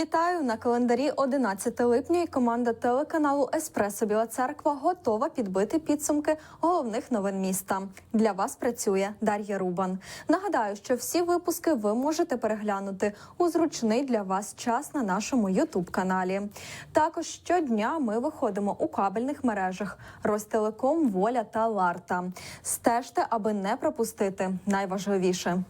Вітаю на календарі 11 липня. І команда телеканалу Еспресо Біла Церква готова підбити підсумки головних новин міста. Для вас працює Дар'я Рубан. Нагадаю, що всі випуски ви можете переглянути у зручний для вас час на нашому Ютуб каналі. Також щодня ми виходимо у кабельних мережах Ростелеком, Воля та Ларта. Стежте, аби не пропустити найважливіше.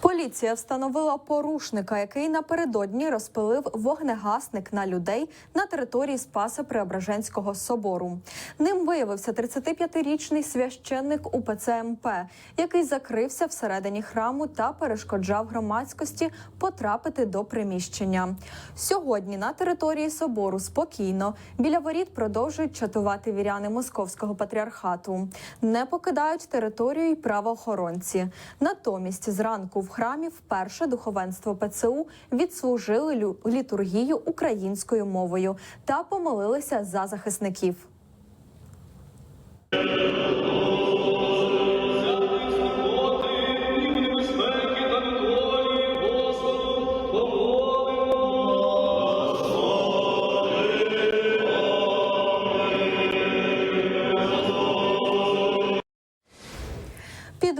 Поліція встановила порушника, який напередодні розпилив вогнегасник на людей на території Спаса Преображенського собору. Ним виявився 35-річний священник УПЦ МП, який закрився всередині храму та перешкоджав громадськості потрапити до приміщення. Сьогодні на території собору спокійно біля воріт продовжують чатувати віряни московського патріархату. Не покидають територію й правоохоронці. Натомість зранку в храмі вперше духовенство ПЦУ відслужили лю- літургію українською мовою та помолилися за захисників.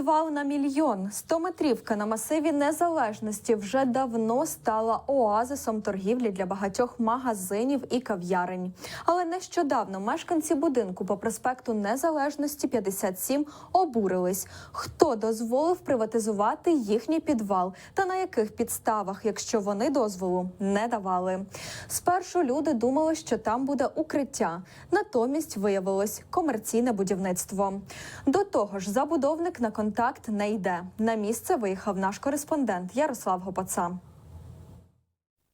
Підвал на мільйон. Стометрівка на масиві незалежності вже давно стала оазисом торгівлі для багатьох магазинів і кав'ярень. Але нещодавно мешканці будинку по проспекту Незалежності 57 обурились. Хто дозволив приватизувати їхній підвал та на яких підставах, якщо вони дозволу не давали. Спершу люди думали, що там буде укриття. Натомість виявилось комерційне будівництво. До того ж, забудовник на контакт не йде. На місце виїхав наш кореспондент Ярослав Гопаца.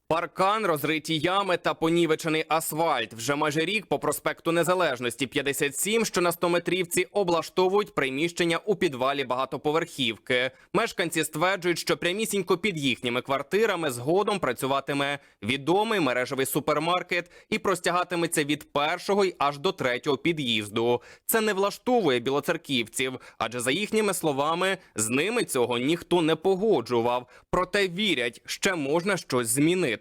Паркан, розриті ями та понівечений асфальт. Вже майже рік по проспекту Незалежності 57, що на 100-метрівці, облаштовують приміщення у підвалі багатоповерхівки. Мешканці стверджують, що прямісінько під їхніми квартирами згодом працюватиме відомий мережевий супермаркет і простягатиметься від першого й аж до третього під'їзду. Це не влаштовує білоцерківців, адже за їхніми словами, з ними цього ніхто не погоджував. Проте вірять, ще можна щось змінити.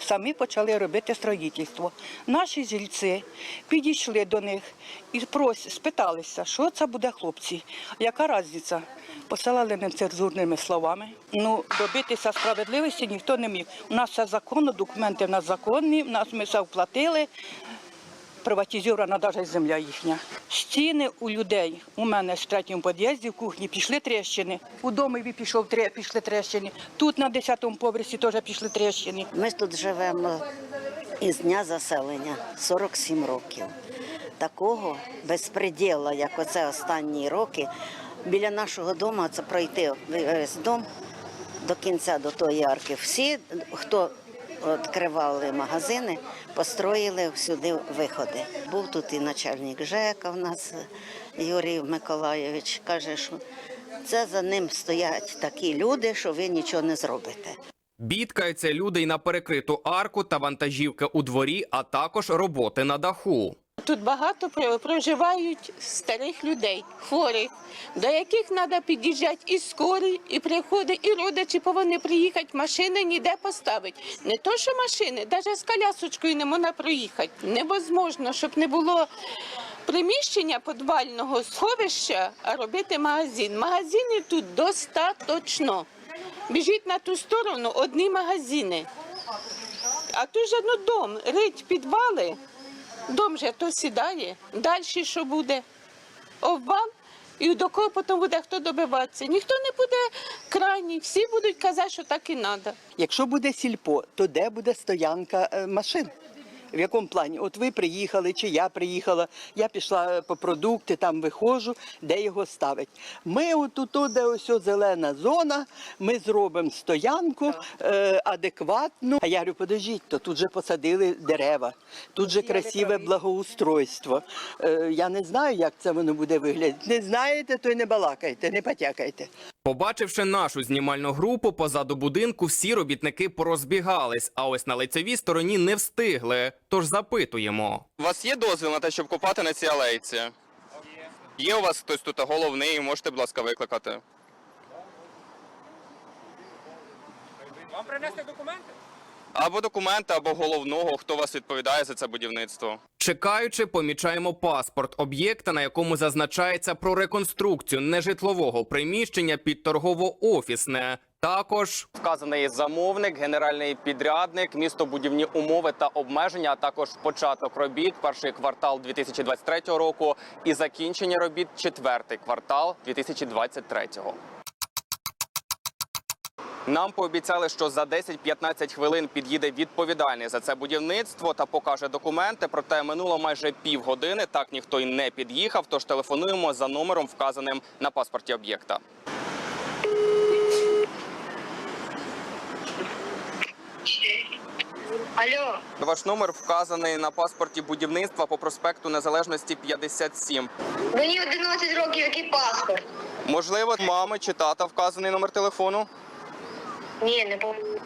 Самі почали робити строїтельство. Наші жильці підійшли до них і спиталися, що це буде хлопці, яка різниця. Посилали нецензурними словами. Ну, добитися справедливості ніхто не міг. У нас все законно, документи в нас законні, в нас ми все вплатили. Приватизована навіть земля їхня. Стіни у людей у мене в третьому під'їзді в кухні пішли тріщини. У домові пішов пішли тріщини. Тут на 10-му поверсі теж пішли тріщини. Ми тут живемо із дня заселення 47 років. Такого безпреділа, як оце останні роки, біля нашого дому це пройти весь дом до кінця до тої арки. Всі, хто відкривали магазини, построїли всюди виходи. Був тут і начальник ЖЕКа в нас Юрій Миколайович. Каже, що це за ним стоять такі люди, що ви нічого не зробите. Бідкаються люди й на перекриту арку та вантажівки у дворі, а також роботи на даху. Тут багато про- проживають старих людей, хворих, до яких треба під'їжджати і скорі, і приходи, і родичі повинні приїхати, машини ніде поставити. Не то, що машини, навіть з колясочкою не можна проїхати. Невозможно, щоб не було приміщення підвального сховища, а робити магазин. Магазинів тут достаточно. Біжіть на ту сторону одні магазини. А тут же ну дом, рить підвали. Дом же то сідає, далі що буде? Обвал, і до кого потім буде хто добиватися? Ніхто не буде крайній, всі будуть казати, що так і треба. Якщо буде сільпо, то де буде стоянка е, машин? В якому плані? От ви приїхали, чи я приїхала, я пішла по продукти, там виходжу, де його ставить. Ми отут, де ось зелена зона, ми зробимо стоянку е, адекватну. А я говорю, подождіть, то тут же посадили дерева, тут же красиве благоустройство. Е, я не знаю, як це воно буде виглядати. Не знаєте, то й не балакайте, не потякайте. Побачивши нашу знімальну групу, позаду будинку всі робітники порозбігались, а ось на лицевій стороні не встигли. Тож запитуємо. У вас є дозвіл на те, щоб копати на цій алейці? Є у вас хтось тут головний, можете, будь ласка, викликати. Вам принести документи? Або документи, або головного, хто вас відповідає за це будівництво. Чекаючи, помічаємо паспорт об'єкта, на якому зазначається про реконструкцію нежитлового приміщення під торгово-офісне. Також вказаний замовник, генеральний підрядник, містобудівні умови та обмеження, а також початок робіт, перший квартал 2023 року і закінчення робіт четвертий квартал 2023 нам пообіцяли, що за 10-15 хвилин під'їде відповідальний за це будівництво та покаже документи. Проте минуло майже півгодини. Так ніхто й не під'їхав. Тож телефонуємо за номером, вказаним на паспорті об'єкта. Алло, Ваш номер вказаний на паспорті будівництва по проспекту Незалежності 57. мені 11 років, який паспорт? Можливо, мами чи тата вказаний номер телефону. Ні, не пам'ятаю.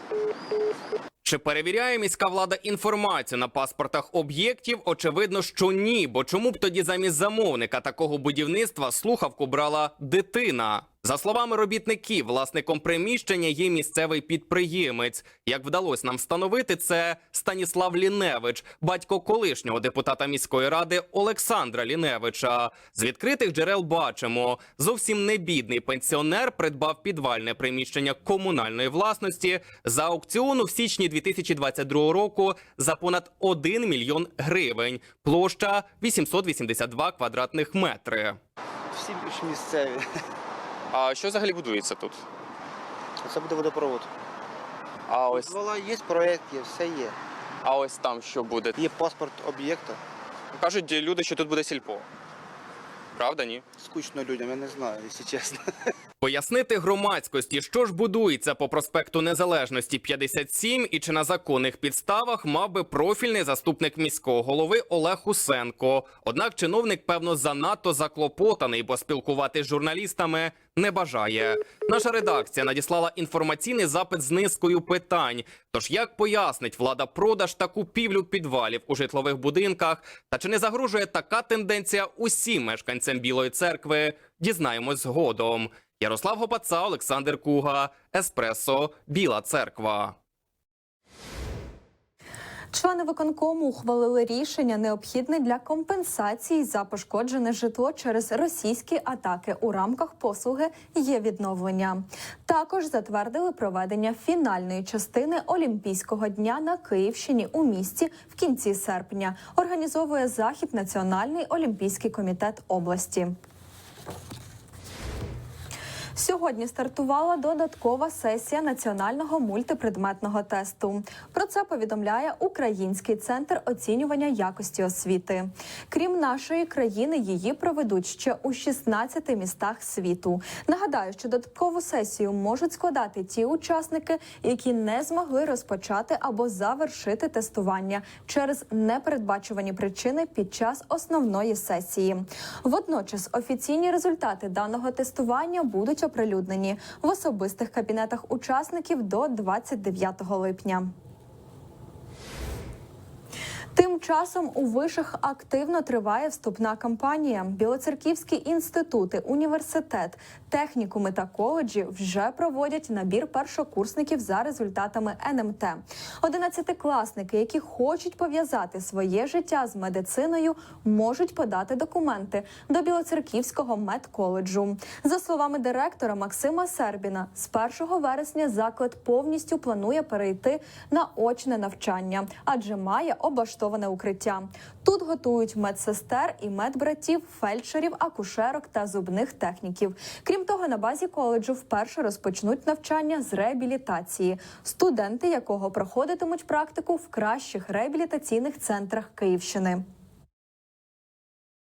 Чи перевіряє міська влада інформацію на паспортах об'єктів? Очевидно, що ні. Бо чому б тоді замість замовника такого будівництва слухавку брала дитина? За словами робітників, власником приміщення є місцевий підприємець. Як вдалося нам встановити, це Станіслав Ліневич, батько колишнього депутата міської ради Олександра Ліневича. З відкритих джерел бачимо, зовсім не бідний пенсіонер придбав підвальне приміщення комунальної власності за аукціону в січні 2022 року за понад 1 мільйон гривень. Площа 882 квадратних метри. Всі більш місцеві. А що взагалі будується тут? Це буде водопровод. А ось, Дозвола є, проєкт є, все є. а ось там що буде? Є паспорт об'єкта. Кажуть люди, що тут буде сільпо. Правда, ні? Скучно людям, я не знаю, якщо чесно. Пояснити громадськості, що ж будується по проспекту Незалежності 57 і чи на законних підставах мав би профільний заступник міського голови Олег Усенко. Однак чиновник, певно, занадто заклопотаний, бо спілкувати з журналістами не бажає. Наша редакція надіслала інформаційний запит з низкою питань. Тож як пояснить влада продаж та купівлю підвалів у житлових будинках? Та чи не загрожує така тенденція усім мешканцям Білої церкви? Дізнаємось згодом. Ярослав Гопаца, Олександр Куга, Еспресо, Біла Церква. Члени виконкому ухвалили рішення необхідне для компенсації за пошкоджене житло через російські атаки у рамках послуги є відновлення. Також затвердили проведення фінальної частини Олімпійського дня на Київщині у місті в кінці серпня. Організовує захід Національний олімпійський комітет області. Сьогодні стартувала додаткова сесія національного мультипредметного тесту. Про це повідомляє Український центр оцінювання якості освіти. Крім нашої країни, її проведуть ще у 16 містах світу. Нагадаю, що додаткову сесію можуть складати ті учасники, які не змогли розпочати або завершити тестування через непередбачувані причини під час основної сесії. Водночас офіційні результати даного тестування будуть оприлюднені в особистих кабінетах учасників до 29 липня. Тим часом у вишах активно триває вступна кампанія. Білоцерківські інститути, університет, технікуми та коледжі вже проводять набір першокурсників за результатами НМТ. Одинадцятикласники, які хочуть пов'язати своє життя з медициною, можуть подати документи до Білоцерківського медколеджу. За словами директора Максима Сербіна, з 1 вересня заклад повністю планує перейти на очне навчання, адже має облаштоване укриття. Тут готують медсестер і медбратів, фельдшерів, акушерок та зубних техніків. Крім того, на базі коледжу вперше розпочнуть навчання з реабілітації, студенти якого проходитимуть практику в кращих реабілітаційних центрах Київщини.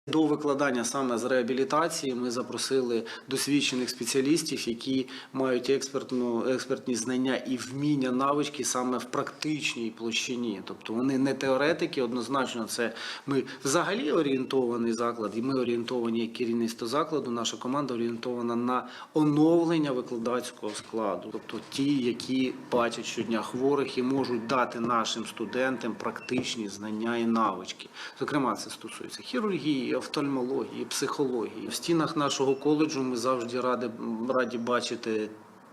До викладання саме з реабілітації ми запросили досвідчених спеціалістів, які мають експертну експертні знання і вміння навички саме в практичній площині. Тобто вони не теоретики, однозначно, це ми взагалі орієнтований заклад, і ми орієнтовані як керівництво закладу. Наша команда орієнтована на оновлення викладацького складу, тобто ті, які бачать щодня хворих і можуть дати нашим студентам практичні знання і навички. Зокрема, це стосується хірургії, офтальмології, психології. В стінах нашого коледжу ми завжди раді, раді бачити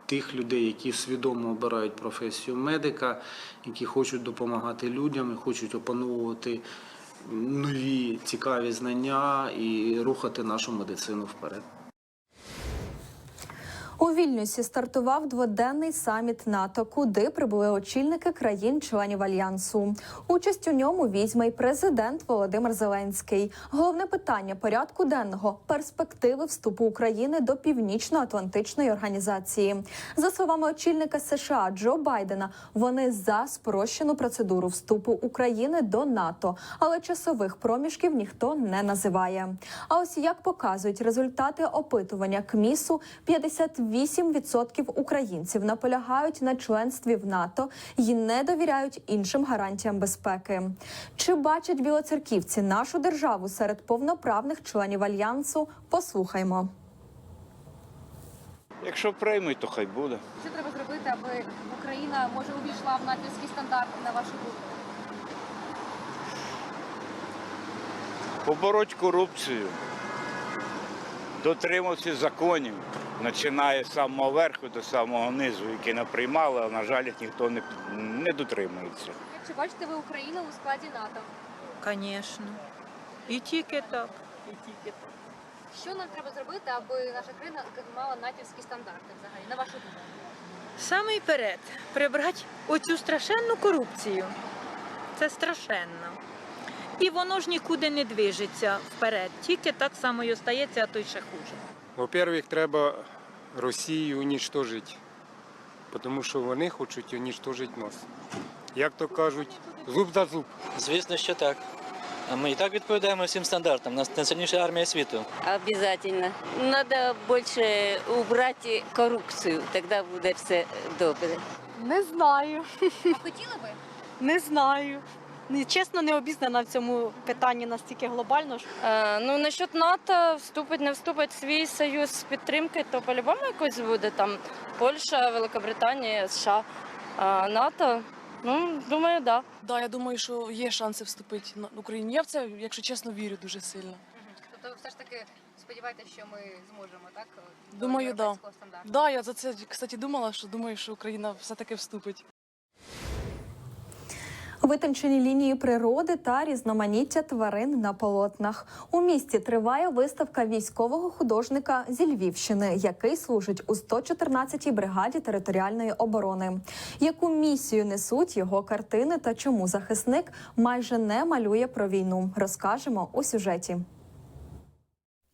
тих людей, які свідомо обирають професію медика, які хочуть допомагати людям і хочуть опановувати нові цікаві знання і рухати нашу медицину вперед. У Вільнюсі стартував дводенний саміт НАТО, куди прибули очільники країн-членів альянсу. Участь у ньому візьме й президент Володимир Зеленський. Головне питання порядку денного перспективи вступу України до Північно-Атлантичної організації. За словами очільника США Джо Байдена, вони за спрощену процедуру вступу України до НАТО, але часових проміжків ніхто не називає. А ось як показують результати опитування КМІСу, 58% українців наполягають на членстві в НАТО і не довіряють іншим гарантіям безпеки. Чи бачать білоцерківці нашу державу серед повноправних членів альянсу? Послухаймо. Якщо приймуть, то хай буде. Що треба зробити, аби Україна може увійшла в натівські стандарти на вашу думку? Побороть корупцію, дотримався законів, починає з самого верху до самого низу, які наприймали, а на жаль, їх ніхто не, не дотримується. Чи бачите ви Україну у складі НАТО? Звісно. І тільки так. Що нам треба зробити, аби наша країна мала натівські стандарти взагалі, на вашу думку? Саме перед прибрати оцю страшенну корупцію. Це страшенно. І воно ж нікуди не движеться вперед. Тільки так само і остається, а то й ще хуже. Во-первых, треба Росію унічтожити, тому що вони хочуть унічтожити нас. Як то кажуть, зуб за зуб. Звісно, що так. А Ми і так відповідаємо всім стандартам. У нас найсильніша армія світу. Обязательно. Надо більше убрати корупцію, тоді буде все добре. Не знаю. А хотіли би? Не знаю. Чесно, не обізнана в цьому питанні настільки глобально. ну, насчет НАТО, вступить, не вступить в свій союз з підтримки, то по-любому якось буде там Польща, Великобританія, США. А НАТО, ну, думаю, так. Да. Да, я думаю, що є шанси вступити на Україну. Я в це, якщо чесно, вірю дуже сильно. Тобто все ж таки сподіваєтеся, що ми зможемо, так? до Думаю, да. європейського стандарту? Да, я за це, кстати, думала, що думаю, що Україна все-таки вступить. Витончені лінії природи та різноманіття тварин на полотнах. У місті триває виставка військового художника зі Львівщини, який служить у 114-й бригаді територіальної оборони. Яку місію несуть його картини та чому захисник майже не малює про війну? Розкажемо у сюжеті.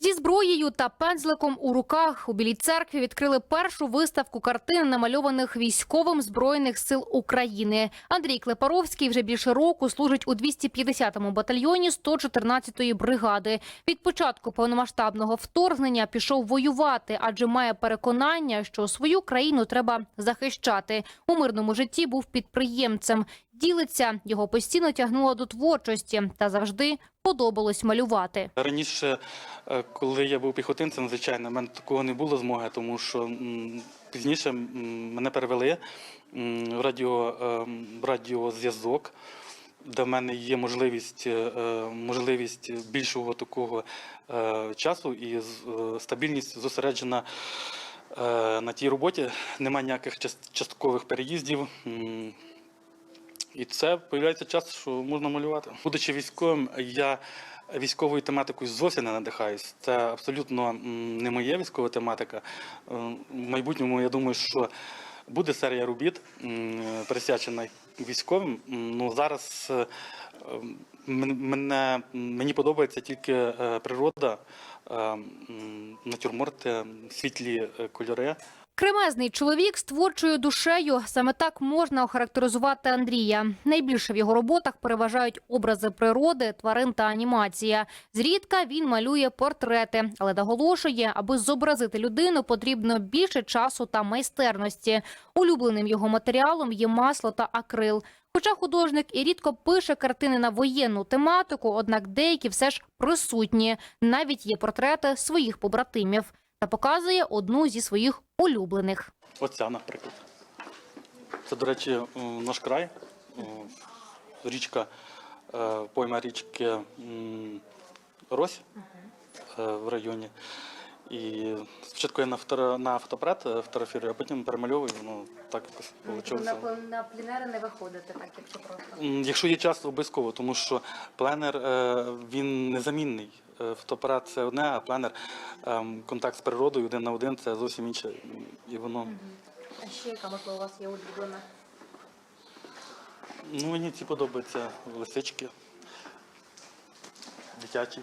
Зі зброєю та пензликом у руках у Білій церкві відкрили першу виставку картин, намальованих військовим збройних сил України. Андрій Клепаровський вже більше року служить у 250-му батальйоні 114-ї бригади. Від початку повномасштабного вторгнення пішов воювати, адже має переконання, що свою країну треба захищати. У мирному житті був підприємцем. Ділиться його постійно тягнуло до творчості та завжди подобалось малювати. Раніше, е, коли я був піхотинцем, звичайно, в мене такого не було змоги, тому що пізніше мене перевели в радіо, е, радіозв'язок. Де в мене є можливість, е, можливість більшого такого часу і стабільність зосереджена на тій роботі. Немає ніяких часткових переїздів. І це з'являється час, що можна малювати. Будучи військовим, я військовою тематикою зовсім не надихаюсь. Це абсолютно не моя військова тематика. Е, В майбутньому я думаю, що буде серія робіт, присвячена військовим. Ну зараз е, мене мені подобається тільки е, природа, натюрморти, світлі кольори. Кремезний чоловік з творчою душею. Саме так можна охарактеризувати Андрія. Найбільше в його роботах переважають образи природи, тварин та анімація. Зрідка він малює портрети, але наголошує, аби зобразити людину, потрібно більше часу та майстерності. Улюбленим його матеріалом є масло та акрил. Хоча художник і рідко пише картини на воєнну тематику, однак деякі все ж присутні. Навіть є портрети своїх побратимів та показує одну зі своїх улюблених. Оця, наприклад. Це, до речі, наш край, річка, е, пойма річки Рось е, в районі. І спочатку я на, фотора, на фотоапарат е, фотографірую, а потім перемальовую, ну так якось вийшло. на пленери не виходите, так якщо просто. Якщо є час, обов'язково, тому що пленер він незамінний. Фотоапарат це одне, а пленер ем, контакт з природою один на один це зовсім інше. І воно А ще яка можливо у вас є улюблена? ну мені ці подобаються лисички. Дитячі.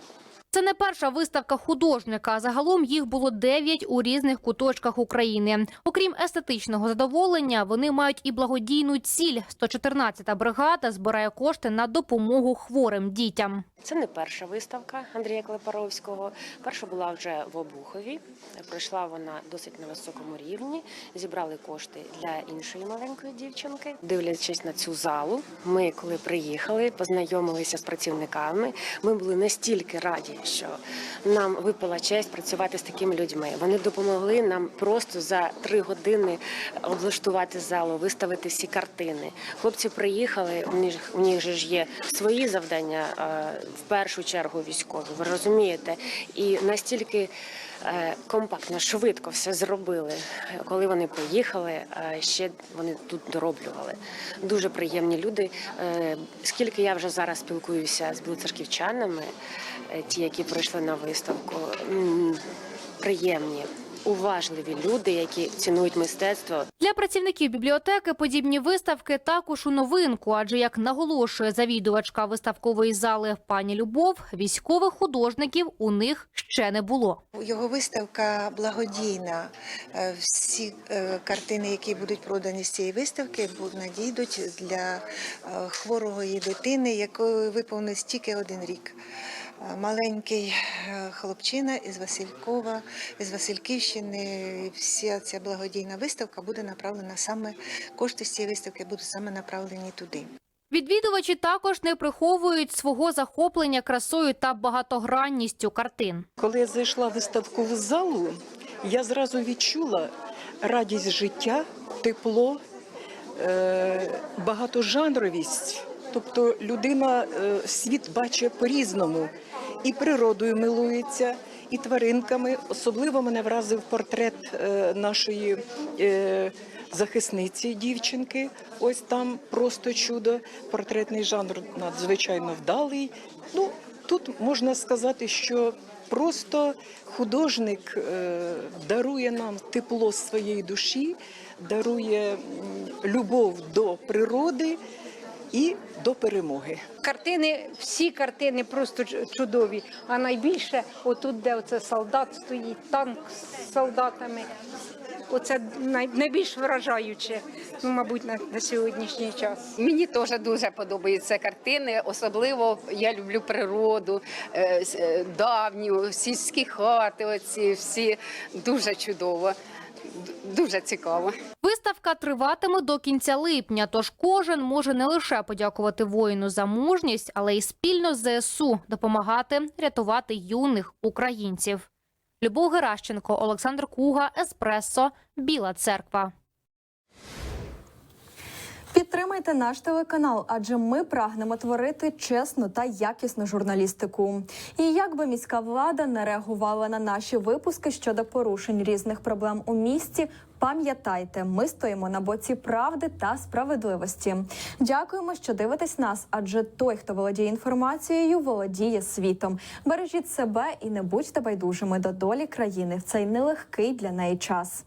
Це не перша виставка художника. Загалом їх було дев'ять у різних куточках України. Окрім естетичного задоволення, вони мають і благодійну ціль. 114-та бригада збирає кошти на допомогу хворим дітям. Це не перша виставка Андрія Клепаровського. Перша була вже в Обухові. Пройшла вона досить на високому рівні. Зібрали кошти для іншої маленької дівчинки. Дивлячись на цю залу, ми, коли приїхали, познайомилися з працівниками. Ми були настільки раді, що нам випала честь працювати з такими людьми. Вони допомогли нам просто за три години облаштувати залу, виставити всі картини. Хлопці приїхали, у них, же ж є свої завдання, в першу чергу військові. Ви розумієте? І настільки компактно, швидко все зробили. Коли вони поїхали, е, ще вони тут дороблювали. Дуже приємні люди. Е, Скільки я вже зараз спілкуюся з білоцерківчанами, е, ті, які прийшли на виставку, приємні. Уважливі люди, які цінують мистецтво, Для працівників бібліотеки подібні виставки також у новинку, адже як наголошує завідувачка виставкової зали пані Любов, військових художників у них ще не було. Його виставка благодійна. Е, Всі е, картини, які будуть продані з цієї виставки, надійдуть для е, хворої дитини, якої виповнилось тільки один рік. Маленький е, хлопчина із Василькова, із Васильківщини. І Вся ця благодійна виставка буде направлена саме кошти з цієї виставки будуть саме направлені туди. Відвідувачі також не приховують свого захоплення красою та багатогранністю картин. Коли я зайшла в виставкову залу, я зразу відчула радість життя, тепло, е, багатожанровість. Тобто людина е, світ бачить по-різному. І природою милується, і тваринками. Особливо мене вразив портрет е, нашої е, захисниці дівчинки. Ось там просто чудо. Портретний жанр надзвичайно вдалий. Ну, тут можна сказати, що просто художник дарує нам тепло своєї душі, дарує любов до природи і до перемоги. Картини, всі картини просто чудові. А найбільше отут, де оце солдат стоїть, танк з солдатами. Оце найбільш вражаюче, ну, мабуть, на, на сьогоднішній час. Мені теж дуже подобаються картини. Особливо я люблю природу, е, е, давню, сільські хати. Оці всі дуже чудово, дуже цікаво. Виставка триватиме до кінця липня, тож кожен може не лише подякувати воїну за мужність, але й спільно з ЗСУ допомагати рятувати юних українців. Любов Геращенко, Олександр Куга, Еспресо, Біла Церква. Підтримайте наш телеканал, адже ми прагнемо творити чесну та якісну журналістику. І як би міська влада не реагувала на наші випуски щодо порушень різних проблем у місті, пам'ятайте, ми стоїмо на боці правди та справедливості. Дякуємо, що дивитесь нас, адже той, хто володіє інформацією, володіє світом. Бережіть себе і не будьте байдужими до долі країни в цей нелегкий для неї час.